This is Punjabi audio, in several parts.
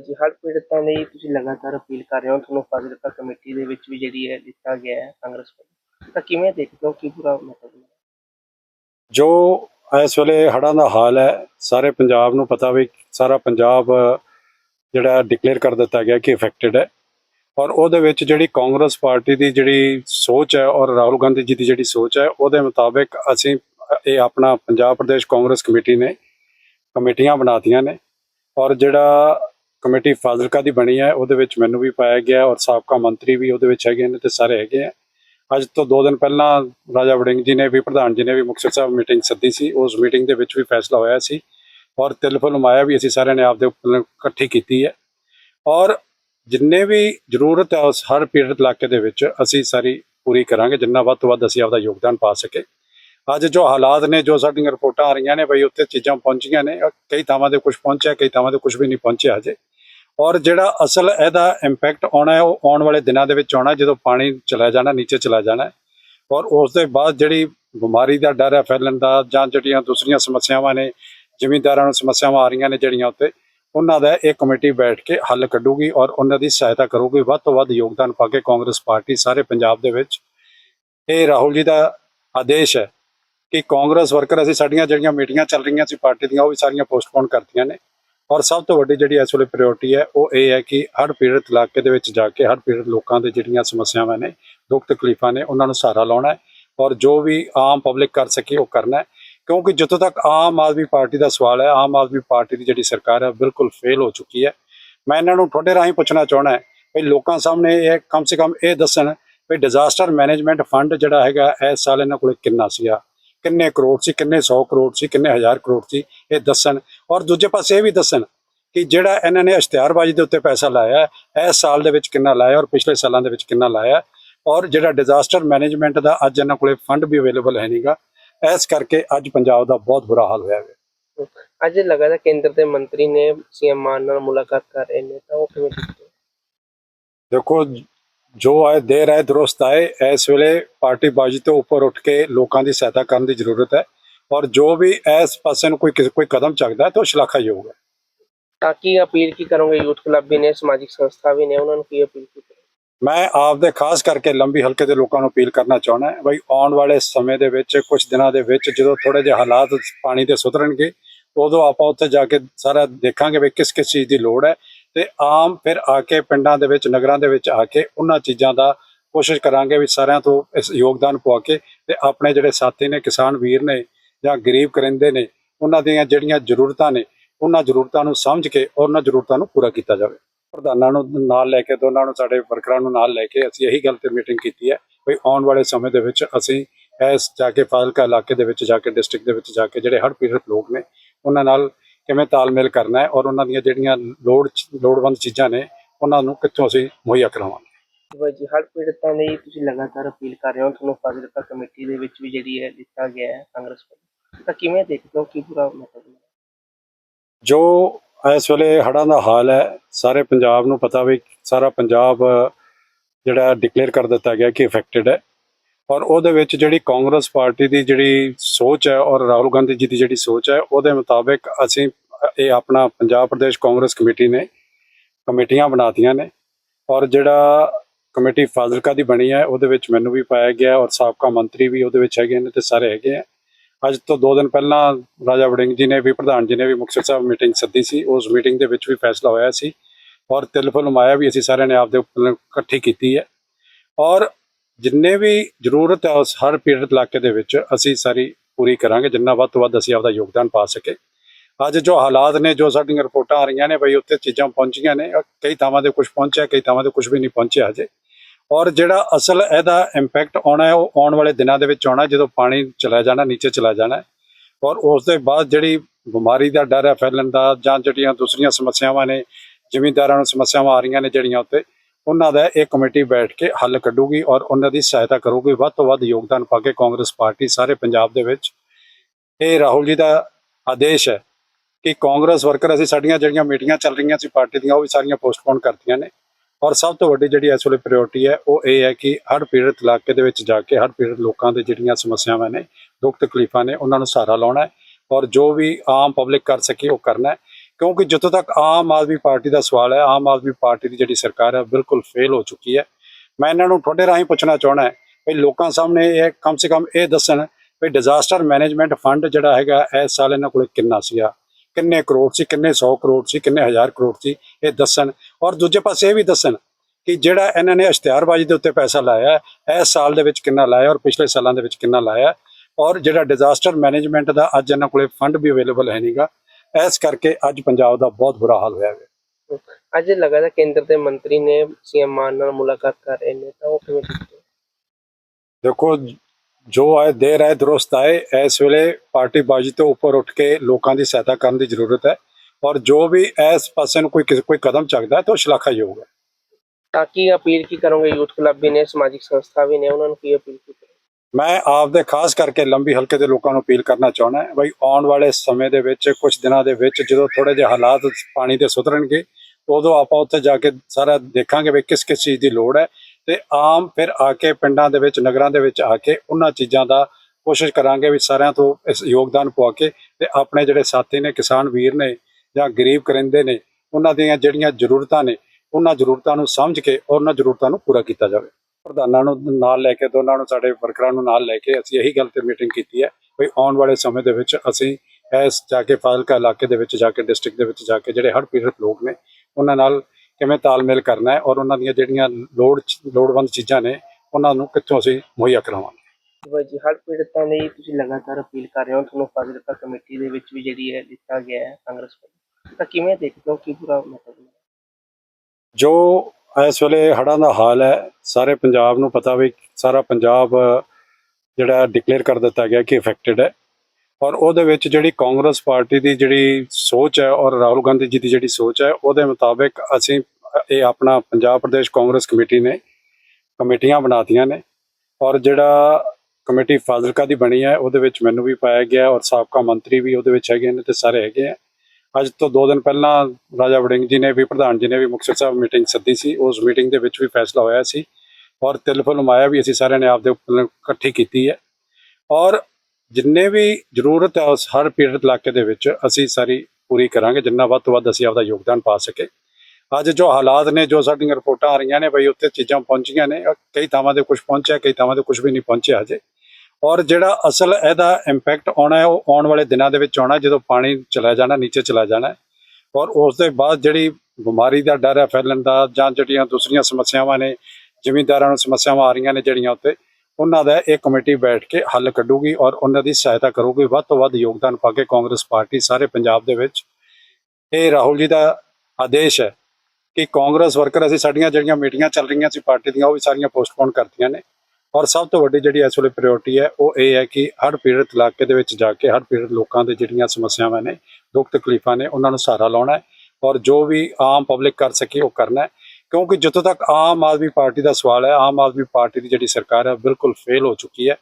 ਜੀ ਹੜ੍ਹ ਪੀੜਤਾਂ ਲਈ ਤੁਸੀਂ ਲਗਾਤਾਰ ਅਪੀਲ ਕਰ ਰਹੇ ਹੋ, ਤੁਹਾਨੂੰ ਫਾਜ਼ਿਲਕਾ ਕਮੇਟੀ ਦੇ ਵਿੱਚ ਵੀ ਜਿਹੜੀ ਹੈ ਦਿੱਤਾ ਗਿਆ ਹੈ, ਕਾਂਗਰਸ ਵੱਲੋਂ। ਤਾਂ ਕਿਵੇਂ ਦੇਖਦੇ ਹੋ, ਕੀ ਪੂਰਾ ਮਤਲਬ ਜੋ ਇਸ ਵੇਲੇ ਹੜ੍ਹਾਂ ਦਾ ਹਾਲ ਹੈ, ਸਾਰੇ ਪੰਜਾਬ ਨੂੰ ਪਤਾ ਵੀ, ਸਾਰਾ ਪੰਜਾਬ, ਜਿਹੜਾ ਡਿਕਲੇਅਰ ਕਰ ਦਿੱਤਾ ਗਿਆ ਕਿ ਇਫੈਕਟਡ ਹੈ। ਔਰ ਉਹਦੇ ਵਿੱਚ ਜਿਹੜੀ ਕਾਂਗਰਸ ਪਾਰਟੀ ਦੀ ਜਿਹੜੀ ਸੋਚ ਹੈ ਔਰ ਰਾਹੁਲ ਗਾਂਧੀ ਜੀ ਦੀ ਜਿਹੜੀ ਸੋਚ ਹੈ, ਉਹਦੇ ਮੁਤਾਬਿਕ ਅਸੀਂ, ਇਹ ਆਪਣਾ ਪੰਜਾਬ ਪ੍ਰਦੇਸ਼ ਕਾਂਗਰਸ ਕਮੇਟੀ ਨੇ, ਕਮੇਟੀਆਂ ਬਣਾਤੀਆਂ ਨੇ। ਔਰ ਜਿਹੜਾ ਕਮੇਟੀ ਫਾਜ਼ਿਲਕਾ ਦੀ ਬਣੀ ਹੈ, ਉਹਦੇ ਵਿੱਚ ਮੈਨੂੰ ਵੀ ਪਾਇਆ ਗਿਆ ਔਰ ਸਾਬਕਾ ਮੰਤਰੀ ਵੀ ਉਹਦੇ ਵਿੱਚ ਹੈਗੇ ਨੇ ਤੇ ਸਾਰੇ ਹੈਗੇ ਆ। ਅੱਜ ਤੋਂ 2 ਦਿਨ ਪਹਿਲਾਂ ਰਾਜਾ ਵੜਿੰਗ ਜੀ ਨੇ ਵੀ, ਪ੍ਰਧਾਨ ਜੀ ਨੇ ਵੀ ਮੁਕਤਸਰ ਸਾਹਿਬ ਮੀਟਿੰਗ ਸੱਦੀ ਸੀ। ਉਸ ਮੀਟਿੰਗ ਦੇ ਵਿੱਚ ਵੀ ਫੈਸਲਾ ਹੋਇਆ ਸੀ ਔਰ ਤਿਲਫੁਲ ਮਾਇਆ ਵੀ ਅਸੀਂ ਸਾਰਿਆਂ ਨੇ ਆਪਦੇ ਉੱਪਰ ਇਕੱਠੀ ਕੀਤੀ ਹੈ। ਔਰ ਜਿੰਨੇ ਵੀ ਜ਼ਰੂਰਤ ਹੈ ਉਸ ਹਰ ਪੀੜਤ ਇਲਾਕੇ ਦੇ ਵਿੱਚ ਅਸੀਂ ਸਾਰੀ ਪੂਰੀ ਕਰਾਂਗੇ, ਜਿੰਨਾ ਵੱਧ ਤੋਂ ਵੱਧ ਅਸੀਂ ਆਪਦਾ ਯੋਗਦਾਨ ਪਾ ਸਕੇ। ਅੱਜ ਜੋ ਹਾਲਾਤ ਨੇ, ਜੋ ਸਾਡੀਆਂ ਰਿਪੋਰਟਾਂ ਆ ਰਹੀਆਂ ਨੇ, ਬਈ ਉੱਥੇ ਚੀਜ਼ਾਂ ਪਹੁੰਚੀਆਂ ਨੇ, ਕਈ ਥਾਵਾਂ ਤੇ ਕੁਝ ਪਹੁੰਚਿਆ, ਕਈ ਥਾਵਾਂ ਤੇ ਕੁਝ ਵੀ ਨਹੀਂ ਪਹੁੰਚਿਆ ਹਜੇ। ਔਰ ਜਿਹੜਾ ਅਸਲ ਇਹਦਾ ਇੰਪੈਕਟ ਆਉਣਾ ਹੈ, ਉਹ ਆਉਣ ਵਾਲੇ ਦਿਨਾਂ ਦੇ ਵਿੱਚ ਆਉਣਾ ਜਦੋਂ ਪਾਣੀ ਚਲਾ ਜਾਣਾ, ਨੀਚੇ ਚਲਾ ਜਾਣਾ ਔਰ ਉਸ ਦੇ ਬਾਅਦ ਜਿਹੜੀ ਬਿਮਾਰੀ ਦਾ ਡਰ ਹੈ, ਫੈਲਣ ਦਾ ਜਾਂ ਜਿਹੜੀਆਂ ਦੂਸਰੀਆਂ ਸਮੱਸਿਆਵਾਂ ਨੇ, ਜ਼ਿਮੀਂਦਾਰਾਂ ਨੂੰ ਸਮੱਸਿਆਵਾਂ ਆ ਰਹੀਆਂ ਨੇ ਜਿਹੜੀਆਂ ਉੱਤੇ, ਉਹਨਾਂ ਦਾ ਇਹ ਕਮੇਟੀ ਬੈਠ ਕੇ ਹੱਲ ਕੱਢੂਗੀ ਔਰ ਉਹਨਾਂ ਦੀ ਸਹਾਇਤਾ ਕਰੂਗੀ। ਵੱਧ ਤੋਂ ਵੱਧ ਯੋਗਦਾਨ ਪਾ ਕੇ ਕਾਂਗਰਸ ਪਾਰਟੀ ਸਾਰੇ ਪੰਜਾਬ ਦੇ ਵਿੱਚ। ਇਹ ਰਾਹੁਲ ਜੀ ਦਾ ਆਦੇਸ਼ ਹੈ ਕਿ ਕਾਂਗਰਸ ਵਰਕਰ, ਅਸੀਂ ਸਾਡੀਆਂ ਜਿਹੜੀਆਂ ਮੀਟਿੰਗਾਂ ਚੱਲ ਰਹੀਆਂ ਸੀ ਪਾਰਟੀ ਦੀਆਂ, ਉਹ ਵੀ ਸਾਰੀਆਂ ਪੋਸਟਪੋਨ ਕਰਤੀਆਂ ਨੇ। ਔਰ ਸਭ ਤੋਂ ਵੱਡੀ ਜਿਹੜੀ ਇਸ ਵੇਲੇ ਪ੍ਰਾਇੋਰਟੀ ਹੈ, ਉਹ ਇਹ ਹੈ ਕਿ ਹਰ ਪੀੜਤ ਇਲਾਕੇ ਦੇ ਵਿੱਚ ਜਾ ਕੇ ਹਰ ਪੀੜਤ ਲੋਕਾਂ ਦੇ ਜਿਹੜੀਆਂ ਸਮੱਸਿਆਵਾਂ ਨੇ, ਦੁੱਖ ਤਕਲੀਫਾਂ ਨੇ, ਉਹਨਾਂ ਨੂੰ ਸਹਾਰਾ ਲਾਉਣਾ ਹੈ ਔਰ ਜੋ ਵੀ ਆਮ ਪਬਲਿਕ ਕਰ ਸਕੇ ਉਹ ਕਰਨਾ ਹੈ। ਕਿਉਂਕਿ ਜਿੱਥੋਂ ਤੱਕ ਆਮ ਆਦਮੀ ਪਾਰਟੀ ਦਾ ਸਵਾਲ ਹੈ, ਆਮ ਆਦਮੀ ਪਾਰਟੀ ਦੀ ਜਿਹੜੀ ਸਰਕਾਰ ਹੈ, ਬਿਲਕੁਲ ਫੇਲ ਹੋ ਚੁੱਕੀ ਹੈ। ਮੈਂ ਇਹਨਾਂ ਨੂੰ ਤੁਹਾਡੇ ਰਾਹੀਂ ਪੁੱਛਣਾ ਚਾਹਣਾ ਹੈ ਵੀ ਲੋਕਾਂ ਸਾਹਮਣੇ ਇਹ ਕਮ ਸੇ ਕਮ ਇਹ ਦੱਸਣ ਵੀ ਡਿਜ਼ਾਸਟਰ ਮੈਨੇਜਮੈਂਟ ਫੰਡ ਜਿਹੜਾ ਹੈਗਾ, ਇਸ ਸਾਲ ਇਹਨਾਂ ਕੋਲ ਕਿੰਨਾ ਸੀਗਾ? ਕਿੰਨੇ ਕਰੋੜ ਸੀ ਕਿੰਨੇ 100 ਕਰੋੜ ਸੀ ਕਿੰਨੇ ਹਜ਼ਾਰ ਕਰੋੜ ਸੀ ਇਹ ਦੱਸਣ। ਔਰ ਦੂਜੇ ਪਾਸੇ ਇਹ ਵੀ ਦੱਸਣ ਕਿ ਜਿਹੜਾ ਇਹਨਾਂ ਨੇ ਇਸ਼ਤਿਹਾਰਬਾਜ਼ੀ ਦੇ ਉੱਤੇ ਪੈਸਾ ਲਾਇਆ ਹੈ, ਇਸ ਸਾਲ ਦੇ ਵਿੱਚ ਕਿੰਨਾ ਲਾਇਆ ਔਰ ਪਿਛਲੇ ਸਾਲਾਂ ਦੇ ਵਿੱਚ ਕਿੰਨਾ ਲਾਇਆ। ਔਰ ਜਿਹੜਾ ਡਿਜ਼ਾਸਟਰ ਮੈਨੇਜਮੈਂਟ ਦਾ ਅੱਜ ਇਹਨਾਂ ਕੋਲੇ ਫੰਡ ਵੀ ਅਵੇਲੇਬਲ ਹੈ ਨਹੀਂਗਾ ਇਸ ਕਰਕੇ ਅੱਜ ਪੰਜਾਬ ਦਾ ਬਹੁਤ ਬੁਰਾ ਹਾਲ ਹੋਇਆ ਹੈ ਅੱਜ ਲਗਾਤਾਰ ਕੇਂਦਰ ਦੇ ਮੰਤਰੀ ਨੇ ਸੀਐਮ ਮਾਨ ਨਾਲ ਮੁਲਾਕਾਤ ਕਰ ਰਹੇ ਨੇ ਤਾਂ ਉਹ ਕਿਵੇਂ ਦੇਖੋ ਜੋ ਆਏ ਦੇਰ ਆਏ ਦਰੁਸਤ ਆਏ ਇਸ ਵੇਲੇ ਪਾਰਟੀ ਬਾਜੀ ਤੋਂ ਉੱਪਰ ਉੱਠ ਕੇ ਲੋਕਾਂ ਦੀ ਸਹਾਇਤਾ ਕਰਨ ਦੀ ਜ਼ਰੂਰਤ ਹੈ ਔਰ ਜੋ ਵੀ ਇਸ ਪਾਸੇ ਨੂੰ ਕੋਈ ਕਿਸੇ- ਕੋਈ ਕਦਮ ਚੱਕਦਾ ਹੈ ਤਾਂ ਉਹ ਸ਼ਲਾਘਾਯੋਗ ਹੈ। ਤਾਂ ਕੀ ਅਪੀਲ ਕੀ ਕਰੋਗੇ? ਯੂਥ ਕਲੱਬ ਵੀ ਨੇ ਸਮਾਜਿਕ ਸੰਸਥਾ ਵੀ ਨੇ ਉਹਨਾਂ ਨੂੰ ਕੀ ਅਪੀਲ ਕੀ ਕਰੋਗੇ? ਮੈਂ ਆਪਦੇ ਖਾਸ ਕਰਕੇ ਲੰਬੀ ਹਲਕੇ ਦੇ ਲੋਕਾਂ ਨੂੰ ਅਪੀਲ ਕਰਨਾ ਚਾਹੁੰਦਾ ਹਾਂ ਬਈ ਆਉਣ ਵਾਲੇ ਸਮੇਂ ਦੇ ਵਿੱਚ ਕੁਝ ਦਿਨਾਂ ਦੇ ਵਿੱਚ ਜਦੋਂ ਥੋੜੇ ਜਿਹੇ ਹਾਲਾਤ ਪਾਣੀ ਦੇ ਸੁਧਰਨਗੇ ਉਦੋਂ ਆਪਾਂ ਉੱਥੇ ਜਾ ਕੇ ਸਾਰਾ ਦੇਖਾਂਗੇ ਵੀ ਕਿਸ ਕਿਸ ਚੀਜ਼ ਦੀ ਲੋੜ ਹੈ ਤੇ ਆਮ ਫਿਰ ਆ ਕੇ ਪਿੰਡਾਂ ਦੇ ਵਿੱਚ, ਨਗਰਾਂ ਦੇ ਵਿੱਚ ਆ ਕੇ ਉਹਨਾਂ ਚੀਜ਼ਾਂ ਦਾ ਕੋਸ਼ਿਸ਼ ਕਰਾਂਗੇ ਵੀ ਸਾਰਿਆਂ ਤੋਂ ਇਸ ਯੋਗਦਾਨ ਪਵਾ ਕੇ ਤੇ ਆਪਣੇ ਜਿਹੜੇ ਸਾਥੀ ਨੇ, ਕਿਸਾਨ ਵੀਰ ਨੇ ਜਾਂ ਗਰੀਬ ਕਰਿੰਦੇ ਨੇ, ਉਹਨਾਂ ਦੀਆਂ ਜਿਹੜੀਆਂ ਜ਼ਰੂਰਤਾਂ ਨੇ, ਉਹਨਾਂ ਜ਼ਰੂਰਤਾਂ ਨੂੰ ਸਮਝ ਕੇ ਔਰ ਉਹਨਾਂ ਜ਼ਰੂਰਤਾਂ ਨੂੰ ਪੂਰਾ ਕੀਤਾ ਜਾਵੇ। ਪ੍ਰਧਾਨਾਂ ਨੂੰ ਨਾਲ ਲੈ ਕੇ ਦੋਨਾਂ ਨੂੰ ਸਾਡੇ ਵਰਕਰਾਂ ਨੂੰ ਨਾਲ ਲੈ ਕੇ ਅਸੀਂ ਇਹੀ ਗੱਲ ਤੇ ਮੀਟਿੰਗ ਕੀਤੀ ਹੈ ਵੀ ਆਉਣ ਵਾਲੇ ਸਮੇਂ ਦੇ ਵਿੱਚ ਅਸੀਂ ਇਸ ਜਾ ਕੇ ਫਾਜ਼ਿਲਕਾ ਇਲਾਕੇ ਦੇ ਵਿੱਚ ਜਾ ਕੇ, ਡਿਸਟ੍ਰਿਕਟ ਦੇ ਵਿੱਚ ਜਾ ਕੇ ਜਿਹੜੇ ਹੜ੍ਹ ਪੀੜਤ ਲੋਕ ਨੇ, ਉਹਨਾਂ ਨਾਲ ਕਿਵੇਂ ਤਾਲਮੇਲ ਕਰਨਾ ਹੈ ਔਰ ਉਹਨਾਂ ਦੀਆਂ ਜਿਹੜੀਆਂ ਲੋੜ ਲੋੜਵੰਦ ਚੀਜ਼ਾਂ ਨੇ ਉਹਨਾਂ ਨੂੰ ਕਿੱਥੋਂ ਅਸੀਂ ਮੁਹੱਈਆ ਕਰਾਵਾਂਗੇ। ਜੀ ਹੜ੍ਹ ਪੀੜਤਾਂ ਲਈ ਤੁਸੀਂ ਲਗਾਤਾਰ ਅਪੀਲ ਕਰ ਰਹੇ ਹੋ ਤੁਹਾਨੂੰ ਫਾਜ਼ਿਲਕਾ ਕਮੇਟੀ ਦੇ ਵਿੱਚ ਵੀ ਜਿਹੜੀ ਹੈ ਦਿੱਤਾ ਗਿਆ ਹੈ ਕਾਂਗਰਸ ਵੱਲੋਂ। ਤਾਂ ਕਿਵੇਂ ਦੇਖਦੇ ਹੋ ਕੀ ਪੂਰਾ ਮਤਲਬ ਜੋ ਇਸ ਵੇਲੇ ਹੜ੍ਹਾਂ ਦਾ ਹਾਲ ਹੈ ਸਾਰੇ ਪੰਜਾਬ ਨੂੰ ਪਤਾ ਵੀ ਸਾਰਾ ਪੰਜਾਬ ਜਿਹੜਾ ਡਿਕਲੇਅਰ ਕਰ ਦਿੱਤਾ ਗਿਆ ਕਿ ਇਫੈਕਟਡ ਹੈ। ਔਰ ਉਹਦੇ ਵਿੱਚ ਜਿਹੜੀ ਕਾਂਗਰਸ ਪਾਰਟੀ ਦੀ ਜਿਹੜੀ ਸੋਚ ਹੈ ਔਰ ਰਾਹੁਲ ਗਾਂਧੀ ਜੀ ਦੀ ਜਿਹੜੀ ਸੋਚ ਹੈ, ਉਹਦੇ ਮੁਤਾਬਿਕ ਅਸੀਂ, ਇਹ ਆਪਣਾ ਪੰਜਾਬ ਪ੍ਰਦੇਸ਼ ਕਾਂਗਰਸ ਕਮੇਟੀ ਨੇ ਕਮੇਟੀਆਂ ਬਣਾਤੀਆਂ ਨੇ ਔਰ ਜਿਹੜਾ ਕਮੇਟੀ ਫਾਜ਼ਿਲਕਾ ਦੀ ਬਣੀ ਹੈ, ਉਹਦੇ ਵਿੱਚ ਮੈਨੂੰ ਵੀ ਪਾਇਆ ਗਿਆ ਔਰ ਸਾਬਕਾ ਮੰਤਰੀ ਵੀ ਉਹਦੇ ਵਿੱਚ ਹੈਗੇ ਨੇ ਤੇ ਸਾਰੇ ਹੈਗੇ ਆ। ਅੱਜ ਤੋਂ 2 ਦਿਨ ਪਹਿਲਾਂ ਰਾਜਾ ਵੜਿੰਗ ਜੀ ਨੇ ਵੀ, ਪ੍ਰਧਾਨ ਜੀ ਨੇ ਵੀ ਮੁਕਤਸਰ ਸਾਹਿਬ ਮੀਟਿੰਗ ਸੱਦੀ ਸੀ, ਉਸ ਮੀਟਿੰਗ ਦੇ ਵਿੱਚ ਵੀ ਫੈਸਲਾ ਹੋਇਆ ਸੀ ਔਰ ਤਿਲਫੁਲ ਮਾਇਆ ਵੀ ਅਸੀਂ ਸਾਰਿਆਂ ਨੇ ਆਪਦੇ ਉੱਪਰ ਇਕੱਠੀ ਕੀਤੀ ਹੈ। ਔਰ ਜਿੰਨੇ ਵੀ ਜ਼ਰੂਰਤ ਹੈ ਉਸ ਹਰ ਪੀੜਤ ਇਲਾਕੇ ਦੇ ਵਿੱਚ ਅਸੀਂ ਸਾਰੀ ਪੂਰੀ ਕਰਾਂਗੇ, ਜਿੰਨਾ ਵੱਧ ਤੋਂ ਵੱਧ ਅਸੀਂ ਆਪਦਾ ਯੋਗਦਾਨ ਪਾ ਸਕੇ ਅੱਜ ਜੋ ਹਾਲਾਤ ਨੇ, ਜੋ ਸਾਡੀਆਂ ਰਿਪੋਰਟਾਂ ਆ ਰਹੀਆਂ ਨੇ, ਬਈ ਉੱਥੇ ਚੀਜ਼ਾਂ ਪਹੁੰਚੀਆਂ ਨੇ ਕਈ ਥਾਵਾਂ ਤੇ ਕੁਝ ਪਹੁੰਚਿਆ, ਕਈ ਥਾਵਾਂ ਤੇ ਕੁਝ ਵੀ ਨਹੀਂ ਪਹੁੰਚਿਆ ਹਜੇ। ਔਰ ਜਿਹੜਾ ਅਸਲ ਇਹਦਾ ਇੰਪੈਕਟ ਆਉਣਾ ਹੈ, ਉਹ ਆਉਣ ਵਾਲੇ ਦਿਨਾਂ ਦੇ ਵਿੱਚ ਆਉਣਾ ਜਦੋਂ ਪਾਣੀ ਚਲਾ ਜਾਣਾ, ਨੀਚੇ ਚਲਾ ਜਾਣਾ ਔਰ ਉਸ ਦੇ ਬਾਅਦ ਜਿਹੜੀ ਬਿਮਾਰੀ ਦਾ ਡਰ ਹੈ, ਫੈਲਣ ਦਾ ਜਾਂ ਜਿਹੜੀਆਂ ਦੂਸਰੀਆਂ ਸਮੱਸਿਆਵਾਂ ਨੇ, ਜ਼ਿਮੀਂਦਾਰਾਂ ਨੂੰ ਸਮੱਸਿਆਵਾਂ ਆ ਰਹੀਆਂ ਨੇ ਜਿਹੜੀਆਂ ਉੱਤੇ ਉਹਨਾਂ ਦਾ ਇਹ ਕਮੇਟੀ ਬੈਠ ਕੇ ਹੱਲ ਕੱਢੂਗੀ ਔਰ ਉਹਨਾਂ ਦੀ ਸਹਾਇਤਾ ਕਰੂਗੀ, ਵੱਧ ਤੋਂ ਵੱਧ ਯੋਗਦਾਨ ਪਾ ਕੇ ਕਾਂਗਰਸ ਪਾਰਟੀ ਸਾਰੇ ਪੰਜਾਬ ਦੇ ਵਿੱਚ। ਇਹ ਰਾਹੁਲ ਜੀ ਦਾ ਆਦੇਸ਼ ਹੈ ਕਿ ਕਾਂਗਰਸ ਵਰਕਰ ਅਸੀਂ ਸਾਡੀਆਂ ਜਿਹੜੀਆਂ ਮੀਟਿੰਗਾਂ ਚੱਲ ਰਹੀਆਂ ਸੀ ਪਾਰਟੀ ਦੀਆਂ, ਉਹ ਵੀ ਸਾਰੀਆਂ ਪੋਸਟਪੋਨ ਕਰਤੀਆਂ ਨੇ। ਔਰ ਸਭ ਤੋਂ ਵੱਡੀ ਜਿਹੜੀ ਇਸ ਵੇਲੇ ਪ੍ਰਾਇੋਰਟੀ ਹੈ, ਉਹ ਇਹ ਹੈ ਕਿ ਹਰ ਪੀੜਤ ਇਲਾਕੇ ਦੇ ਵਿੱਚ ਜਾ ਕੇ, ਹਰ ਪੀੜਤ ਲੋਕਾਂ ਦੇ ਜਿਹੜੀਆਂ ਸਮੱਸਿਆਵਾਂ ਨੇ, ਦੁੱਖ ਤਕਲੀਫਾਂ ਨੇ, ਉਹਨਾਂ ਨੂੰ ਸਹਾਰਾ ਲਾਉਣਾ ਹੈ। ਔਰ ਜੋ ਵੀ ਆਮ ਪਬਲਿਕ ਕਰ ਸਕੇ ਉਹ ਕਰਨਾ ਹੈ। ਕਿਉਂਕਿ ਜਿੱਥੋਂ ਤੱਕ ਆਮ ਆਦਮੀ ਪਾਰਟੀ ਦਾ ਸਵਾਲ ਹੈ, ਆਮ ਆਦਮੀ ਪਾਰਟੀ ਦੀ ਜਿਹੜੀ ਸਰਕਾਰ ਹੈ, ਬਿਲਕੁਲ ਫੇਲ ਹੋ ਚੁੱਕੀ ਹੈ। ਮੈਂ ਇਹਨਾਂ ਨੂੰ ਤੁਹਾਡੇ ਰਾਹੀਂ ਪੁੱਛਣਾ ਚਾਹਣਾ ਹੈ ਵੀ ਲੋਕਾਂ ਸਾਹਮਣੇ ਇਹ ਕਮ ਸੇ ਕਮ ਇਹ ਦੱਸਣ ਵੀ ਡਿਜ਼ਾਸਟਰ ਮੈਨੇਜਮੈਂਟ ਫੰਡ ਜਿਹੜਾ ਹੈਗਾ, ਇਸ ਸਾਲ ਇਹਨਾਂ ਕੋਲ ਕਿੰਨਾ ਸੀਗਾ? ਕਿੰਨੇ ਕਰੋੜ ਸੀ, ਕਿੰਨੇ 100 ਕਰੋੜ ਸੀ, ਕਿੰਨੇ ਹਜ਼ਾਰ ਕਰੋੜ ਸੀ, ਇਹ ਦੱਸਣ। ਔਰ ਦੂਜੇ ਪਾਸੇ ਇਹ ਵੀ ਦੱਸਣ ਕਿ ਜਿਹੜਾ ਇਹਨਾਂ ਨੇ ਇਸ਼ਤਿਹਾਰਬਾਜ਼ੀ ਦੇ ਉੱਤੇ ਪੈਸਾ ਲਾਇਆ, ਇਸ ਸਾਲ ਦੇ ਵਿੱਚ ਕਿੰਨਾ ਲਾਇਆ ਔਰ ਪਿਛਲੇ ਸਾਲਾਂ ਦੇ ਵਿੱਚ ਕਿੰਨਾ ਲਾਇਆ। ਔਰ ਜਿਹੜਾ ਡਿਜ਼ਾਸਟਰ ਮੈਨੇਜਮੈਂਟ ਦਾ ਅੱਜ ਇਹਨਾਂ ਕੋਲੇ ਫੰਡ ਵੀ ਅਵੇਲੇਬਲ ਹੈ ਨਹੀਂਗਾ ਇਸ ਕਰਕੇ ਅੱਜ ਪੰਜਾਬ ਦਾ ਬਹੁਤ ਬੁਰਾ ਹਾਲ ਹੋਇਆ ਹੈ ਅੱਜ ਲਗਾਤਾਰ ਕੇਂਦਰ ਦੇ ਮੰਤਰੀ ਨੇ ਸੀਐਮ ਮਾਨ ਨਾਲ ਮੁਲਾਕਾਤ ਕਰ ਰਹੇ ਨੇ ਤਾਂ ਉਹ ਕਿਵੇਂ? ਦੇਖੋ ਜੋ ਆਏ ਦੇਰ ਆਏ ਦਰੁਸਤ ਆਏ ਇਸ ਵੇਲੇ ਪਾਰਟੀ ਬਾਜੀ ਤੋਂ ਉੱਪਰ ਉੱਠ ਕੇ ਲੋਕਾਂ ਦੀ ਸਹਾਇਤਾ ਕਰਨ ਦੀ ਜ਼ਰੂਰਤ ਹੈ ਔਰ ਜੋ ਵੀ ਇਸ ਪਾਸੇ ਨੂੰ ਕੋਈ ਕੋਈ ਕਦਮ ਚੱਕਦਾ ਹੈ ਤਾਂ ਉਹ ਸ਼ਲਾਘਾਯੋਗ ਹੈ। ਤਾਂ ਕੀ ਅਪੀਲ ਕੀ ਕਰੋਗੇ? ਯੂਥ ਕਲੱਬ ਵੀ ਨੇ ਸਮਾਜਿਕ ਸੰਸਥਾ ਵੀ ਨੇ ਉਹਨਾਂ ਨੂੰ ਕੀ ਅਪੀਲ ਕੀ ਮੈਂ ਆਪ ਦੇ ਖਾਸ ਕਰਕੇ ਲੰਬੀ ਹਲਕੇ ਦੇ ਲੋਕਾਂ ਨੂੰ ਅਪੀਲ ਕਰਨਾ ਚਾਹੁੰਦਾ ਹਾਂ ਬਈ ਆਉਣ ਵਾਲੇ ਸਮੇਂ ਦੇ ਵਿੱਚ ਕੁਝ ਦਿਨਾਂ ਦੇ ਵਿੱਚ ਜਦੋਂ ਥੋੜੇ ਜਿਹੇ ਹਾਲਾਤ ਪਾਣੀ ਦੇ ਸੁਧਰਨਗੇ, ਉਦੋਂ ਆਪਾਂ ਉੱਥੇ ਜਾ ਕੇ ਸਾਰਾ ਦੇਖਾਂਗੇ ਵੀ ਕਿਸ ਕਿਸ ਚੀਜ਼ ਦੀ ਲੋੜ ਹੈ ਤੇ ਆਮ ਫਿਰ ਆ ਕੇ ਪਿੰਡਾਂ ਦੇ ਵਿੱਚ, ਨਗਰਾਂ ਦੇ ਵਿੱਚ ਆ ਕੇ ਉਹਨਾਂ ਚੀਜ਼ਾਂ ਦਾ ਕੋਸ਼ਿਸ਼ ਕਰਾਂਗੇ ਵੀ ਸਾਰਿਆਂ ਤੋਂ ਇਸ ਯੋਗਦਾਨ ਪਵਾ ਕੇ ਤੇ ਆਪਣੇ ਜਿਹੜੇ ਸਾਥੀ ਨੇ, ਕਿਸਾਨ ਵੀਰ ਨੇ ਜਾਂ ਗਰੀਬ ਕਰਿੰਦੇ ਨੇ, ਉਹਨਾਂ ਦੀਆਂ ਜਿਹੜੀਆਂ ਜ਼ਰੂਰਤਾਂ ਨੇ, ਉਹਨਾਂ ਜ਼ਰੂਰਤਾਂ ਨੂੰ ਸਮਝ ਕੇ ਔਰ ਉਹਨਾਂ ਜ਼ਰੂਰਤਾਂ ਨੂੰ ਪੂਰਾ ਕੀਤਾ ਜਾਵੇ। ਪ੍ਰਧਾਨਾਂ ਨੂੰ ਨਾਲ ਲੈ ਕੇ ਦੋਨਾਂ ਨੂੰ ਸਾਡੇ ਵਰਕਰਾਂ ਨੂੰ ਨਾਲ ਲੈ ਕੇ ਅਸੀਂ ਇਹੀ ਗੱਲ ਤੇ ਮੀਟਿੰਗ ਕੀਤੀ ਹੈ ਵੀ ਆਉਣ ਵਾਲੇ ਸਮੇਂ ਦੇ ਵਿੱਚ ਅਸੀਂ ਇਸ ਜਾ ਕੇ ਫਾਜ਼ਿਲਕਾ ਇਲਾਕੇ ਦੇ ਵਿੱਚ ਜਾ ਕੇ ਡਿਸਟ੍ਰਿਕਟ ਦੇ ਵਿੱਚ ਜਾ ਕੇ ਜਿਹੜੇ ਹੜ੍ਹ ਪੀੜਤ ਲੋਕ ਨੇ ਉਹਨਾਂ ਨਾਲ ਕਿਵੇਂ ਤਾਲਮੇਲ ਕਰਨਾ ਹੈ ਔਰ ਉਹਨਾਂ ਦੀਆਂ ਜਿਹੜੀਆਂ ਲੋੜ ਲੋੜਵੰਦ ਚੀਜ਼ਾਂ ਨੇ ਉਹਨਾਂ ਨੂੰ ਕਿੱਥੋਂ ਅਸੀਂ ਮੁਹੱਈਆ ਕਰਾਵਾਂਗੇ। ਜੀ ਹੜ੍ਹ ਪੀੜਤਾਂ ਲਈ ਤੁਸੀਂ ਲਗਾਤਾਰ ਅਪੀਲ ਕਰ ਰਹੇ ਹੋ ਤੁਹਾਨੂੰ ਫਾਜ਼ਿਲਕਾ ਕਮੇਟੀ ਦੇ ਵਿੱਚ ਵੀ ਜਿਹੜੀ ਹੈ ਦਿੱਤਾ ਗਿਆ ਹੈ ਕਾਂਗਰਸ ਵੱਲੋਂ। ਤਾਂ ਕਿਵੇਂ ਦੇਖਦੇ ਹੋ ਕੀ ਪੂਰਾ ਮਤਲਬ ਜੋ ਇਸ ਵੇਲੇ ਹੜ੍ਹਾਂ ਦਾ ਹਾਲ ਹੈ। ਸਾਰੇ ਪੰਜਾਬ ਨੂੰ ਪਤਾ ਵੀ ਸਾਰਾ ਪੰਜਾਬ ਜਿਹੜਾ ਡਿਕਲੇਅਰ ਕਰ ਦਿੱਤਾ ਗਿਆ ਕਿ ਇਫੈਕਟਡ ਹੈ। ਔਰ ਉਹਦੇ ਵਿੱਚ ਜਿਹੜੀ ਕਾਂਗਰਸ ਪਾਰਟੀ ਦੀ ਜਿਹੜੀ ਸੋਚ ਹੈ ਔਰ ਰਾਹੁਲ ਗਾਂਧੀ ਜੀ ਦੀ ਜਿਹੜੀ ਸੋਚ ਹੈ, ਉਹਦੇ ਮੁਤਾਬਿਕ ਅਸੀਂ ਇਹ ਆਪਣਾ ਪੰਜਾਬ ਪ੍ਰਦੇਸ਼ ਕਾਂਗਰਸ ਕਮੇਟੀ ਨੇ ਕਮੇਟੀਆਂ ਬਣਾਤੀਆਂ ਨੇ। ਔਰ ਜਿਹੜਾ ਕਮੇਟੀ ਫਾਜ਼ਿਲਕਾ ਦੀ ਬਣੀ ਹੈ, ਉਹਦੇ ਵਿੱਚ ਮੈਨੂੰ ਵੀ ਪਾਇਆ ਗਿਆ ਔਰ ਸਾਬਕਾ ਮੰਤਰੀ ਵੀ ਉਹਦੇ ਵਿੱਚ ਹੈਗੇ ਨੇ ਤੇ ਸਾਰੇ ਹੈਗੇ ਆ। ਅੱਜ ਤੋਂ 2 ਦਿਨ ਪਹਿਲਾਂ ਰਾਜਾ ਵੜਿੰਗ ਜੀ ਨੇ ਵੀ, ਪ੍ਰਧਾਨ ਜੀ ਨੇ ਵੀ ਮੁਕਤਸਰ ਸਾਹਿਬ ਮੀਟਿੰਗ ਸੱਦੀ ਸੀ। ਉਸ ਮੀਟਿੰਗ ਦੇ ਵਿੱਚ ਵੀ ਫੈਸਲਾ ਹੋਇਆ ਸੀ ਔਰ ਤਿਲਫਲ ਮਾਇਆ ਵੀ ਅਸੀਂ ਸਾਰਿਆਂ ਨੇ ਆਪਦੇ ਉੱਪਰ ਇਕੱਠੀ ਕੀਤੀ ਹੈ। ਔਰ ਜਿੰਨੇ ਵੀ ਜ਼ਰੂਰਤ ਹੈ ਉਸ ਹਰ ਪੀੜਤ ਇਲਾਕੇ ਦੇ ਵਿੱਚ ਅਸੀਂ ਸਾਰੀ ਪੂਰੀ ਕਰਾਂਗੇ, ਜਿੰਨਾ ਵੱਧ ਤੋਂ ਵੱਧ ਅਸੀਂ ਆਪਦਾ ਯੋਗਦਾਨ ਪਾ ਸਕੇ। ਅੱਜ ਜੋ ਹਾਲਾਤ ਨੇ, ਜੋ ਸਾਡੀਆਂ ਰਿਪੋਰਟਾਂ ਆ ਰਹੀਆਂ ਨੇ, ਬਈ ਉੱਥੇ ਚੀਜ਼ਾਂ ਪਹੁੰਚੀਆਂ ਨੇ ਕਈ ਥਾਵਾਂ ਤੇ ਕੁਝ ਪਹੁੰਚਿਆ, ਕਈ ਥਾਵਾਂ ਤੇ ਕੁਝ ਵੀ ਨਹੀਂ ਪਹੁੰਚਿਆ ਹਜੇ। ਔਰ ਜਿਹੜਾ ਅਸਲ ਇਹਦਾ ਇੰਪੈਕਟ ਆਉਣਾ ਹੈ, ਉਹ ਆਉਣ ਵਾਲੇ ਦਿਨਾਂ ਦੇ ਵਿੱਚ ਆਉਣਾ ਜਦੋਂ ਪਾਣੀ ਚਲਾ ਜਾਣਾ, ਨੀਚੇ ਚਲਾ ਜਾਣਾ ਔਰ ਉਸ ਦੇ ਬਾਅਦ ਜਿਹੜੀ ਬਿਮਾਰੀ ਦਾ ਡਰ ਹੈ, ਫੈਲਣ ਦਾ ਜਾਂ ਜਿਹੜੀਆਂ ਦੂਸਰੀਆਂ ਸਮੱਸਿਆਵਾਂ ਨੇ, ਜ਼ਿਮੀਂਦਾਰਾਂ ਨੂੰ ਸਮੱਸਿਆਵਾਂ ਆ ਰਹੀਆਂ ਨੇ ਜਿਹੜੀਆਂ ਉੱਤੇ, ਉਹਨਾਂ ਦਾ ਇਹ ਕਮੇਟੀ ਬੈਠ ਕੇ ਹੱਲ ਕੱਢੂਗੀ ਔਰ ਉਹਨਾਂ ਦੀ ਸਹਾਇਤਾ ਕਰੂਗੀ। ਵੱਧ ਤੋਂ ਵੱਧ ਯੋਗਦਾਨ ਪਾ ਕੇ ਕਾਂਗਰਸ ਪਾਰਟੀ ਸਾਰੇ ਪੰਜਾਬ ਦੇ ਵਿੱਚ। ਇਹ ਰਾਹੁਲ ਜੀ ਦਾ ਆਦੇਸ਼ ਹੈ ਕਿ ਕਾਂਗਰਸ ਵਰਕਰ, ਅਸੀਂ ਸਾਡੀਆਂ ਜਿਹੜੀਆਂ ਮੀਟਿੰਗਾਂ ਚੱਲ ਰਹੀਆਂ ਸੀ ਪਾਰਟੀ ਦੀਆਂ, ਉਹ ਵੀ ਸਾਰੀਆਂ ਪੋਸਟਪੋਨ ਕਰਤੀਆਂ ਨੇ। ਔਰ ਸਭ ਤੋਂ ਵੱਡੀ ਜਿਹੜੀ ਇਸ ਵੇਲੇ ਪ੍ਰਾਇੋਰਟੀ ਹੈ, ਉਹ ਇਹ ਹੈ ਕਿ ਹੜ੍ਹ ਪੀੜਤ ਇਲਾਕੇ ਦੇ ਵਿੱਚ ਜਾ ਕੇ ਹੜ੍ਹ ਪੀੜਤ ਲੋਕਾਂ ਦੇ ਜਿਹੜੀਆਂ ਸਮੱਸਿਆਵਾਂ ਨੇ, ਦੁੱਖ ਤਕਲੀਫਾਂ ਨੇ, ਉਹਨਾਂ ਨੂੰ ਸਹਾਰਾ ਲਾਉਣਾ ਹੈ ਔਰ ਜੋ ਵੀ ਆਮ ਪਬਲਿਕ ਕਰ ਸਕੇ ਉਹ ਕਰਨਾ ਹੈ। ਕਿਉਂਕਿ ਜਿੱਥੋਂ ਤੱਕ ਆਮ ਆਦਮੀ ਪਾਰਟੀ ਦਾ ਸਵਾਲ ਹੈ, ਆਮ ਆਦਮੀ ਪਾਰਟੀ ਦੀ ਜਿਹੜੀ ਸਰਕਾਰ ਹੈ ਬਿਲਕੁਲ ਫੇਲ ਹੋ ਚੁੱਕੀ ਹੈ।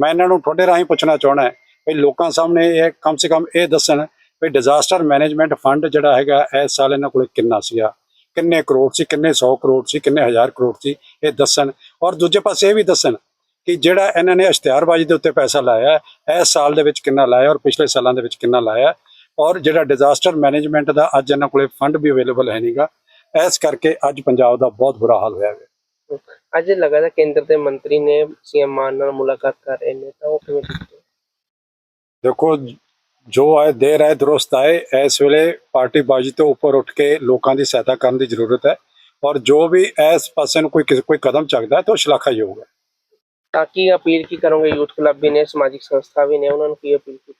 ਮੈਂ ਇਹਨਾਂ ਨੂੰ ਤੁਹਾਡੇ ਰਾਹੀਂ ਪੁੱਛਣਾ ਚਾਹਣਾ ਹੈ ਵੀ ਲੋਕਾਂ ਸਾਹਮਣੇ ਇਹ ਕਮ ਸੇ ਕਮ ਇਹ ਦੱਸਣ ਵੀ ਡਿਜ਼ਾਸਟਰ ਮੈਨੇਜਮੈਂਟ ਫੰਡ ਜਿਹੜਾ ਹੈਗਾ, ਇਸ ਸਾਲ ਇਹਨਾਂ ਕੋਲ ਕਿੰਨਾ ਸੀਗਾ? ਕਿੰਨੇ ਕਰੋੜ ਸੀ ਕਿੰਨੇ 100 ਕਰੋੜ ਸੀ ਕਿੰਨੇ ਹਜ਼ਾਰ ਕਰੋੜ ਸੀ ਇਹ ਦੱਸਣ। ਔਰ ਦੂਜੇ ਪਾਸੇ ਇਹ ਵੀ ਦੱਸਣ ਕਿ ਜਿਹੜਾ ਇਹਨਾਂ ਨੇ ਇਸ਼ਤਿਹਾਰਬਾਜ਼ੀ ਦੇ ਉੱਤੇ ਪੈਸਾ ਲਾਇਆ ਹੈ ਇਸ ਸਾਲ ਦੇ ਵਿੱਚ ਕਿੰਨਾ ਲਾਇਆ ਔਰ ਪਿਛਲੇ ਸਾਲਾਂ ਦੇ ਵਿੱਚ ਕਿੰਨਾ ਲਾਇਆ। ਔਰ ਜਿਹੜਾ ਡਿਜ਼ਾਸਟਰ ਮੈਨੇਜਮੈਂਟ ਦਾ ਅੱਜ ਇਹਨਾਂ ਕੋਲੇ ਫੰਡ ਵੀ ਅਵੇਲੇਬਲ ਹੈ ਨਹੀਂਗਾ। ਇਸ ਕਰਕੇ ਅੱਜ ਪੰਜਾਬ ਦਾ ਬਹੁਤ ਬੁਰਾ ਹਾਲ ਹੋਇਆ ਹੈ ਅੱਜ ਲਗਾਤਾਰ ਕੇਂਦਰ ਦੇ ਮੰਤਰੀ ਨੇ ਸੀਐਮ ਮਾਨ ਨਾਲ ਮੁਲਾਕਾਤ ਕਰ ਰਹੇ ਨੇ ਤਾਂ ਉਹ ਕਿਵੇਂ? ਦੇਖੋ ਜੋ ਆਏ ਦੇਰ ਆਏ ਦਰੁਸਤ ਆਏ ਇਸ ਵੇਲੇ ਪਾਰਟੀ ਬਾਜੀ ਤੋਂ ਉੱਪਰ ਉੱਠ ਕੇ ਲੋਕਾਂ ਦੀ ਸਹਾਇਤਾ ਕਰਨ ਦੀ ਜ਼ਰੂਰਤ ਹੈ ਔਰ ਜੋ ਵੀ ਇਸ ਪਾਸੇ ਨੂੰ ਕੋਈ ਕੋਈ ਕਦਮ ਚੱਕਦਾ ਹੈ ਤਾਂ ਸ਼ਲਾਘਾਯੋਗ ਹੈ। ਤਾਂ ਕੀ ਅਪੀਲ ਕੀ ਕਰੋਗੇ? ਯੂਥ ਕਲੱਬ ਵੀ ਨੇ ਸਮਾਜਿਕ ਸੰਸਥਾ ਵੀ ਨੇ ਉਹਨਾਂ ਨੂੰ ਕੀ ਅਪੀਲ ਕੀ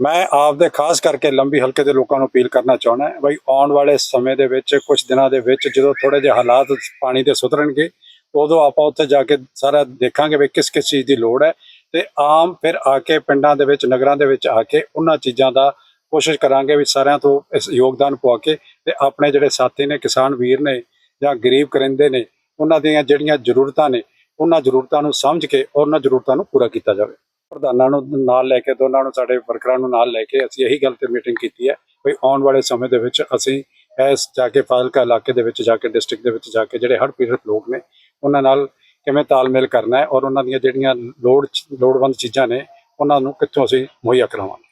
ਮੈਂ ਆਪਦੇ ਖਾਸ ਕਰਕੇ ਲੰਬੀ ਹਲਕੇ ਦੇ ਲੋਕਾਂ ਨੂੰ ਅਪੀਲ ਕਰਨਾ ਚਾਹੁੰਦਾ ਹਾਂ ਬਈ ਆਉਣ ਵਾਲੇ ਸਮੇਂ ਦੇ ਵਿੱਚ ਕੁਝ ਦਿਨਾਂ ਦੇ ਵਿੱਚ ਜਦੋਂ ਥੋੜੇ ਜਿਹੇ ਹਾਲਾਤ ਪਾਣੀ ਦੇ ਸੁਧਰਨਗੇ ਉਦੋਂ ਆਪਾਂ ਉੱਥੇ ਜਾ ਕੇ ਸਾਰਾ ਦੇਖਾਂਗੇ ਵੀ ਕਿਸ ਕਿਸ ਚੀਜ਼ ਦੀ ਲੋੜ ਹੈ। ਤੇ ਆਮ ਫਿਰ ਆ ਕੇ ਪਿੰਡਾਂ ਦੇ ਵਿੱਚ, ਨਗਰਾਂ ਦੇ ਵਿੱਚ ਆ ਕੇ ਉਹਨਾਂ ਚੀਜ਼ਾਂ ਦਾ ਕੋਸ਼ਿਸ਼ ਕਰਾਂਗੇ ਵੀ ਸਾਰਿਆਂ ਤੋਂ ਇਸ ਯੋਗਦਾਨ ਪਵਾ ਕੇ ਤੇ ਆਪਣੇ ਜਿਹੜੇ ਸਾਥੀ ਨੇ, ਕਿਸਾਨ ਵੀਰ ਨੇ ਜਾਂ ਗਰੀਬ ਕਰਿੰਦੇ ਨੇ, ਉਹਨਾਂ ਦੀਆਂ ਜਿਹੜੀਆਂ ਜ਼ਰੂਰਤਾਂ ਨੇ, ਉਹਨਾਂ ਜ਼ਰੂਰਤਾਂ ਨੂੰ ਸਮਝ ਕੇ ਔਰ ਉਹਨਾਂ ਜ਼ਰੂਰਤਾਂ ਨੂੰ ਪੂਰਾ ਕੀਤਾ ਜਾਵੇ। ਪ੍ਰਧਾਨਾਂ ਨੂੰ ਨਾਲ ਲੈ ਕੇ, ਦੋਨਾਂ ਨੂੰ ਸਾਡੇ ਵਰਕਰਾਂ ਨੂੰ ਨਾਲ ਲੈ ਕੇ ਅਸੀਂ ਇਹੀ ਗੱਲ ਤੇ ਮੀਟਿੰਗ ਕੀਤੀ ਹੈ ਵੀ ਆਉਣ ਵਾਲੇ ਸਮੇਂ ਦੇ ਵਿੱਚ ਅਸੀਂ ਇਸ ਜਾ ਕੇ ਫਾਜ਼ਿਲਕਾ ਇਲਾਕੇ ਦੇ ਵਿੱਚ ਜਾ ਕੇ, ਡਿਸਟ੍ਰਿਕਟ ਦੇ ਵਿੱਚ ਜਾ ਕੇ ਜਿਹੜੇ ਹੜ੍ਹ ਪੀੜਤ ਲੋਕ ਨੇ, ਉਹਨਾਂ ਨਾਲ ਕਿਵੇਂ ਤਾਲਮੇਲ ਕਰਨਾ ਹੈ ਔਰ ਉਹਨਾਂ ਦੀਆਂ ਜਿਹੜੀਆਂ ਲੋੜ ਲੋੜਵੰਦ ਚੀਜ਼ਾਂ ਨੇ, ਉਹਨਾਂ ਨੂੰ ਕਿੱਥੋਂ ਅਸੀਂ ਮੁਹੱਈਆ ਕਰਾਵਾਂਗੇ।